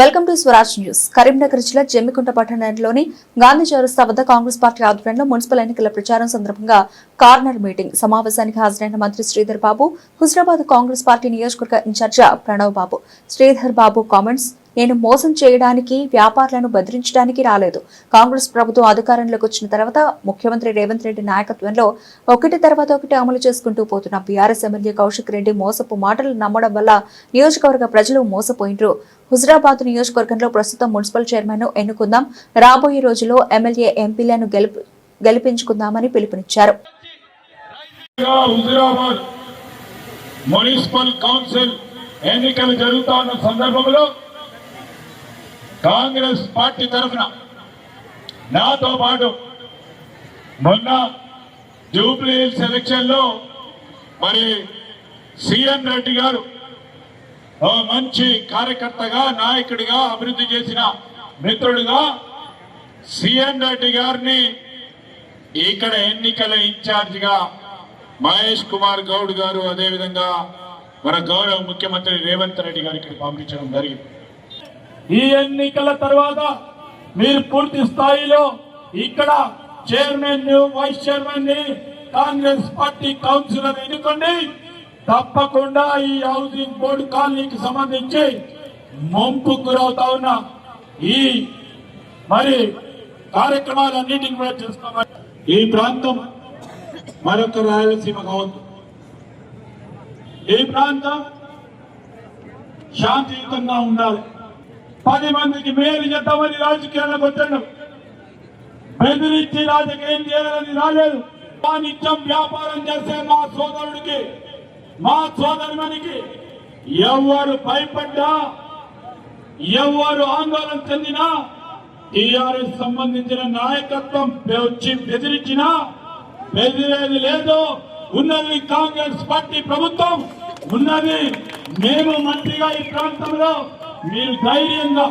Welcome to Swaraj news. Karimnagar జిల్లా జమ్మికుంట పట్టణంలోని గాంధీ చౌరస్తా వద్ద కాంగ్రెస్ పార్టీ ఆధ్వర్యంలో మున్సిపల్ ఎన్నికల ప్రచారం సందర్భంగా కార్నర్ మీటింగ్. సమావేశానికి హాజరైన మంత్రి శ్రీధర్ బాబు హుజరాబాద్ కాంగ్రెస్ పార్టీ నియోజకవర్గ ఇన్ఛార్జి ప్రణవ్ బాబు. శ్రీధర్ బాబు కామెంట్స్ నేను మోసం చేయడానికి వ్యాపారులను బెదిరించడానికి రాలేదు. కాంగ్రెస్ ప్రభుత్వం అధికారంలోకి వచ్చిన తర్వాత ముఖ్యమంత్రి రేవంత్ రెడ్డి నాయకత్వంలో ఒకటి తర్వాత ఒకటి అమలు చేసుకుంటూ పోతున్న బీఆర్ఎస్ ఎమ్మెల్యే కౌశిక్ రెడ్డి మోసపు మాటలు నమ్మడం వల్ల నియోజకవర్గ ప్రజలు మోసపోయినరు. హుజరాబాద్ నియోజకవర్గంలో ప్రస్తుతం మున్సిపల్ చైర్మన్ ఎన్నుకుందాం. రాబోయే రోజుల్లో ఎమ్మెల్యే ఎంపీలను గెలుపు గెలిపించుకుందామని పిలుపునిచ్చారు. హుజురాబాద్ మున్సిపల్ కౌన్సిల్ ఎన్నికలు జరుగుతా ఉన్న సందర్భంలో కాంగ్రెస్ పార్టీ తరఫున నాతో పాటు మొన్న జూబ్లీ హిల్స్ ఎలక్షన్లో మరి సిఎన్ రెడ్డి గారు మంచి కార్యకర్తగా నాయకుడిగా అభివృద్ధి చేసిన మిత్రుడిగా సిఎన్ రెడ్డి గారిని ఇక్కడ ఎన్నికల ఇన్ఛార్జిగా మహేష్ కుమార్ గౌడ్ గారు అదేవిధంగా మన గౌరవ ముఖ్యమంత్రి రేవంత్ రెడ్డి గారు ఇక్కడ పంపించడం జరిగింది. ఈ ఎన్నికల తర్వాత మీరు పూర్తి స్థాయిలో ఇక్కడ చైర్మన్ వైస్ చైర్మన్ని కాంగ్రెస్ పార్టీ కౌన్సిలర్ ఎన్నుకోండి. తప్పకుండా ఈ హౌసింగ్ బోర్డు కాలనీకి సంబంధించి ముంపు గురవుతా ఉన్న. ఈ మరి కార్యక్రమాలన్నింటినీ కూడా చేసుకోవాలి ఈ ప్రాంతం మరొక రాయలసీమ కావద్దు ఈ ప్రాంతం శాంతియుతంగా ఉండాలి. పది మందికి మేలు చేద్దామని రాజకీయాలకు వచ్చాడు బెదిరించి రాజకీయం చేయాలని రాలేదు. మా నిత్యం వ్యాపారం చేసే మా సోదరుడికి మా సోదరుమనికి ఎవరు భయపడ్డా ఎవరు ఆందోళన చెందినా టిఆర్ఎస్ సంబంధించిన నాయకత్వం వచ్చి బెదిరించినా బెదిరేది లేదు. ఉన్నది కాంగ్రెస్ పార్టీ ప్రభుత్వం ఉన్నది మేము మంత్రిగా ఈ ప్రాంతంలో. మీరు ధైర్యంగా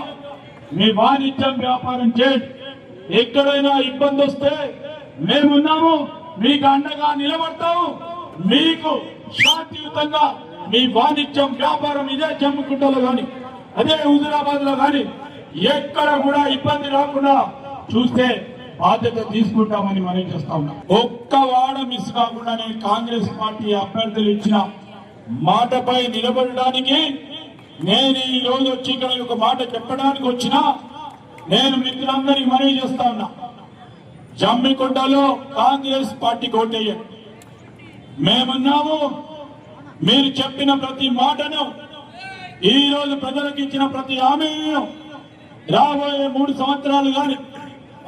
మీ వాణిజ్యం వ్యాపారం చేయండి. ఎక్కడైనా ఇబ్బంది వస్తే మేమున్నాము మీకు అండగా నిలబడతాము. మీకు శాంతియుతంగా మీ వాణిజ్యం వ్యాపారం ఇదే జమ్ముకుంటలో గాని అదే హుజురాబాద్లో గాని ఎక్కడ కూడా ఇబ్బంది రాకుండా చూస్తే బాధ్యత తీసుకుంటామని మనం చేస్తా ఉన్నాం. ఒక్క వాడ మిస్ కాకుండానే కాంగ్రెస్ పార్టీ అభ్యర్థులు ఇచ్చిన మాటపై నిలబడడానికి నేను ఈ రోజు వచ్చి ఇక్కడ ఒక మాట చెప్పడానికి వచ్చినా నేను మిత్రులందరికీ మనవి చేస్తా ఉన్నా. జమ్మికొండలో కాంగ్రెస్ పార్టీ ఓటేయండి. మేమున్నాము మీరు చెప్పిన ప్రతి మాటను ఈ రోజు ప్రజలకు ఇచ్చిన ప్రతి హామీను రాబోయే మూడు సంవత్సరాలు కానీ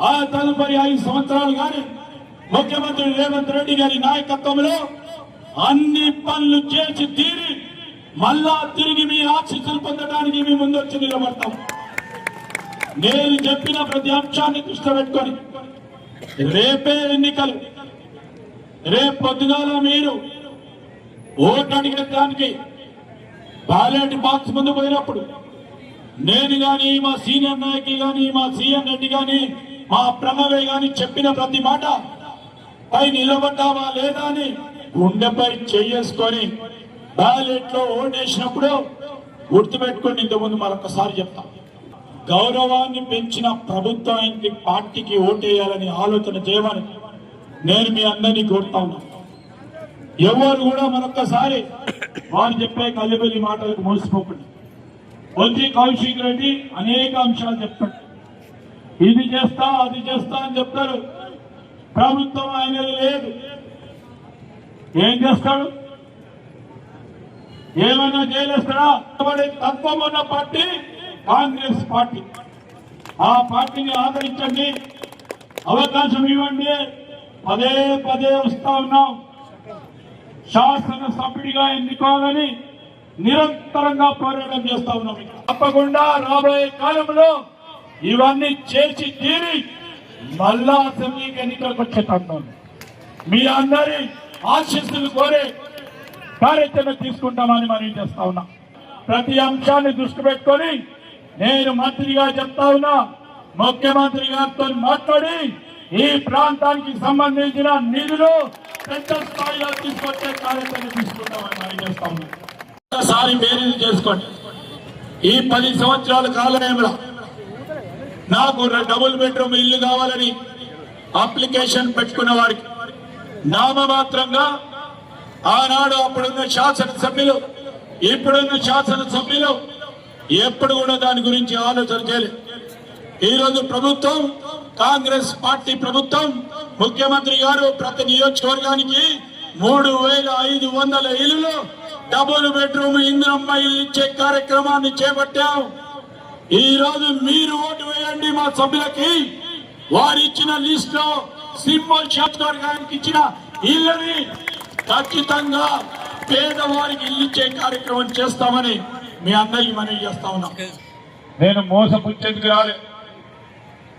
ఆ తదుపరి ఐదు సంవత్సరాలు కానీ ముఖ్యమంత్రి రేవంత్ రెడ్డి గారి నాయకత్వంలో అన్ని పనులు చేసి తీరి మళ్ళా తిరిగి మీ ఆశీస్సులు పొందడానికి మీ ముందు వచ్చి నిలబడతాం. నేను చెప్పిన ప్రతి అంశాన్ని దృష్టి పెట్టుకొని రేపే ఎన్నికలు రేపు పొద్దుగాల మీరు ఓటు అడిగడానికి బ్యాలెట్ బాక్స్ ముందు పోయినప్పుడు నేను కానీ మా సీనియర్ నాయకులు కానీ మా సీఎం రెడ్డి కానీ మా ప్రణవే కానీ చెప్పిన ప్రతి మాట పై నిలబడ్డావా లేదా అని గుండెపై చేసుకొని బ్యాలెట్లో ఓటేసినప్పుడు గుర్తుపెట్టుకోండి ఇంతకుముందు మరొకసారి చెప్తాం. గౌరవాన్ని పెంచిన ప్రభుత్వానికి పార్టీకి ఓటేయాలని ఆలోచన చేయమని నేను మీ అందరినీ కోరుతా ఉన్నా. ఎవరు కూడా మరొక్కసారి వారు చెప్పే కలిబెలి మాటలకు మోసిపోకండి. మంత్రి కౌశిక్ రెడ్డి అనేక అంశాలు చెప్తాడు ఇది చేస్తా అది చేస్తా అని చెప్తారు. ప్రభుత్వం ఆయనది లేదు. ఏం చేస్తాడు? ఏమైనా చేయలేస్తాడా? తత్వం ఉన్న పార్టీ కాంగ్రెస్ పార్టీ. ఆ పార్టీని ఆదరించండి. అవకాశం ఇవ్వండి. పదే పదే వస్తా ఉన్నాం. శాసన సభ్యుడిగా ఎన్నుకోవాలని నిరంతరంగా పోరాటం చేస్తా ఉన్నాం. తప్పకుండా రాబోయే కాలంలో ఇవన్నీ చేసి తీరి మళ్ళా అసెంబ్లీకి ఎన్నికలకు వచ్చేటన్నాం మీ అందరి ఆశీస్సులు కోరే కార్యాచరణ తీసుకుంటామని మనం చేస్తా ఉన్నా. ప్రతి అంశాన్ని దృష్టి పెట్టుకొని నేను మంత్రిగా చెప్తా ఉన్నా ముఖ్యమంత్రి గారితో మాట్లాడి ఈ ప్రాంతానికి సంబంధించిన నిధులు పెద్ద స్థాయిలో తీసుకొచ్చే కార్యక్రమం తీసుకుంటామని మనం ఒకసారి చేసుకోండి. ఈ పది సంవత్సరాల కాలంలో నాకు డబుల్ బెడ్రూమ్ ఇల్లు కావాలని అప్లికేషన్ పెట్టుకున్న వారికి నామమాత్రంగా ఆనాడు అప్పుడున్న శాసనసభ్యులు ఇప్పుడున్న శాసనసభ్యులు ఎప్పుడు కూడా దాని గురించి ఆలోచన చేయలేదు. ఈరోజు ప్రభుత్వం కాంగ్రెస్ పార్టీ ప్రభుత్వం ముఖ్యమంత్రి గారు ప్రతి నియోజకవర్గానికి మూడు వేల ఐదు వందల ఇల్లులు డబుల్ బెడ్రూమ్ ఇంద్రమ్మ ఇల్లు ఇచ్చే కార్యక్రమాన్ని చేపట్టాం. ఈ రోజు మీరు ఓటు వేయండి మా సభ్యులకి. వారు ఇచ్చిన లిస్ట్లో సింబల్ శాసనవర్గానికి ఇచ్చిన ఇల్లుని ఖచ్చితంగా పేదవారికి ఇల్లు ఇచ్చే కార్యక్రమం చేస్తామని మీ అందరికీ మనవి చేస్తా ఉన్నాం. నేను మోసపుచ్చేందుకు రాలేదు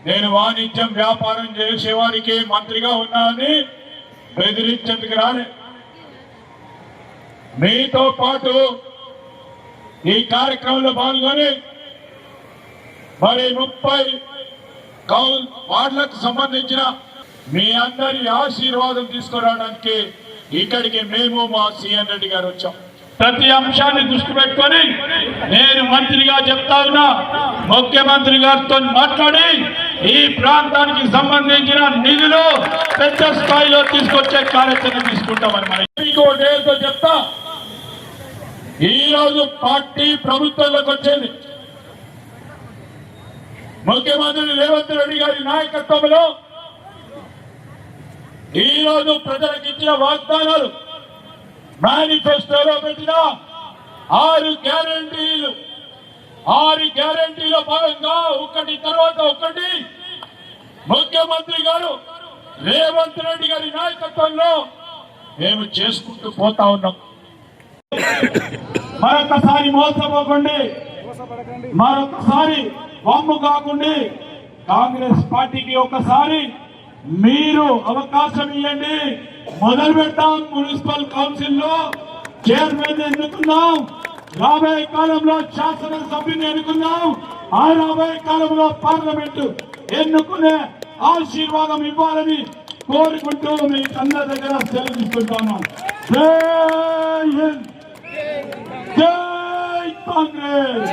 నేను వాణిజ్యం వ్యాపారం చేసేవారికి మంత్రిగా ఉన్నానని బెదిరించేందుకు రాలే. మీతో పాటు ఈ కార్యక్రమంలో పాల్గొని మరి ముప్పై కౌన్ వార్డులకు సంబంధించిన మీ అందరి ఆశీర్వాదం తీసుకురావడానికి ఇక్కడికి మేము మా సీఎన్ రెడ్డి గారు వచ్చాం. ప్రతి అంశాన్ని దృష్టి పెట్టుకొని నేను మంత్రిగా చెప్తా ఉన్నా. ముఖ్యమంత్రి గారితో మాట్లాడి ఈ ప్రాంతానికి సంబంధించిన నిధులు పెద్ద స్థాయిలో తీసుకొచ్చే కార్యాచరణ తీసుకుంటామని మరి. మీకు చెప్తా. ఈ రోజు పార్టీ ప్రభుత్వంలోకి వచ్చింది. ముఖ్యమంత్రి రేవంత్ రెడ్డి గారి నాయకత్వంలో ఈ రోజు ప్రజలకు ఇచ్చిన వాగ్దానాలు మేనిఫెస్టోలో పెట్టిన ఆరు గ్యారంటీలు. ఆరు గ్యారంటీలో భాగంగా ఒకటి తర్వాత ఒకటి ముఖ్యమంత్రి గారు రేవంత్ రెడ్డి గారి నాయకత్వంలో మేము చేసుకుంటూ పోతా ఉన్నాం. మరొకసారి మోసపోకండి. మరొకసారి వమ్ము కాకుండా. కాంగ్రెస్ పార్టీకి ఒకసారి మీరు అవకాశం ఇవ్వండి మొదలు పెట్టాం మున్సిపల్ కౌన్సిల్లో చైర్మన్ ఎన్నుకుందాం రాబోయే కాలంలో శాసనసభ్యుని ఎన్నుకుందాం ఆ రాబోయే కాలంలో పార్లమెంటు ఎన్నుకునే ఆశీర్వాదం ఇవ్వాలని కోరుకుంటూ మీ అందరి దగ్గర సెలవు జై హింద్. జై కాంగ్రెస్.